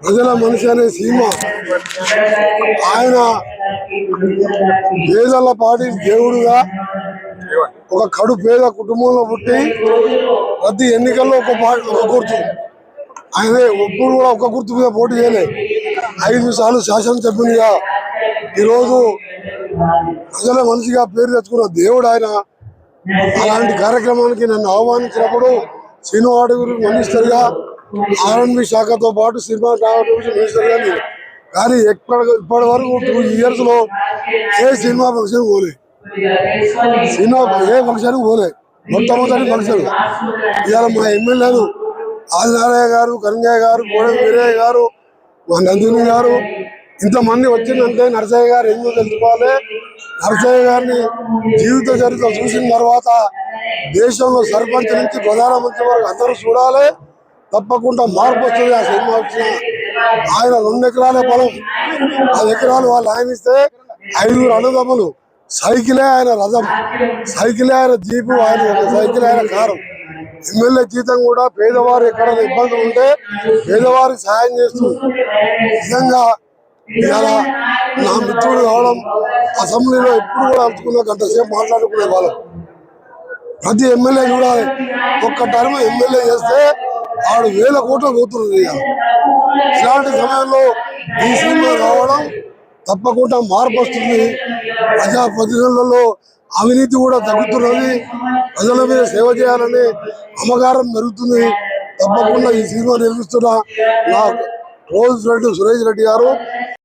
ప్రజల మనిషి అనే సీమ ఆయన పేదల పాటి దేవుడుగా ఒక కడు పేద కుటుంబంలో పుట్టి ప్రతి ఎన్నికల్లో ఒక పాట ఒక గుర్తు. ఆయన ఒప్పుడు కూడా ఒక గుర్తు మీద పోటీ చేయలేదు ఐదు సార్లు శాసనసభ్యునిగా ఈరోజు ప్రజల మనిషిగా పేరు తెచ్చుకున్న దేవుడు ఆయన. అలాంటి కార్యక్రమానికి నన్ను ఆహ్వానించినప్పుడు సినిమా గురు మినిస్టర్గా ఆర్ఎన్బి శాఖతో పాటు సినిమా మినిస్టర్గా నేను కానీ ఎక్కడ ఇప్పటి వరకు టూ ఇయర్స్లో ఏ సినిమా ఫంక్షన్ పోలే. సినిమా ఏ ఫంక్షన్ పోలే. మొట్టమొదటి ఫంక్షన్. ఇవాళ మా ఎమ్మెల్యేలు ఆదినారాయణ గారు కరంగయ్య గారు గోడ వీరయ్య గారు మా నందిని గారు ఇంతమంది వచ్చిందంటే నరసయ్య గారు ఎందుకు తెలుసుకోవాలి. నరసయ్య గారిని జీవిత చరిత్ర చూసిన తర్వాత దేశంలో సర్పంచ్ నుంచి ప్రధానమంత్రి వరకు అందరూ చూడాలి. తప్పకుండా మార్పు వస్తుంది. ఆ సినిమా వచ్చిన ఆయన రెండు ఎకరాల పొలం. పది ఎకరాలు వాళ్ళు ఆయన ఇస్తే ఐదుగురు అన్నదమ్ములు. సైకిలే ఆయన రథం. సైకిలే ఆయన జీపు ఆయన సైకిల్ ఆయన కారు. ఎమ్మెల్యే జీతం కూడా పేదవారు ఎక్కడ ఇబ్బందులు ఉంటే పేదవారికి సహాయం చేస్తూ నిజంగా ఇలా నా మిత్రుడు కావడం అసెంబ్లీలో ఎప్పుడు కూడా అలుచుకున్న గంట సేపు మాట్లాడుకునే వాళ్ళం. ప్రతి ఎమ్మెల్యే చూడాలి. ఒక్క టర్మ్ ఎమ్మెల్యే చేస్తే ఆడు వేల కోట్లు పోతున్నది ఇలాంటి సమయంలో ఈ సినిమా రావడం తప్పకుండా మార్పు వస్తుంది. ప్రజా ప్రతినిధులలో అవినీతి కూడా తగ్గుతున్నది. ప్రజల మీద సేవ చేయాలని అమగారం పెరుగుతుంది తప్పకుండా ఈ సినిమా నిర్మిస్తున్న నా క్లోజ్ ఫ్రెండ్ సురేష్ రెడ్డి గారు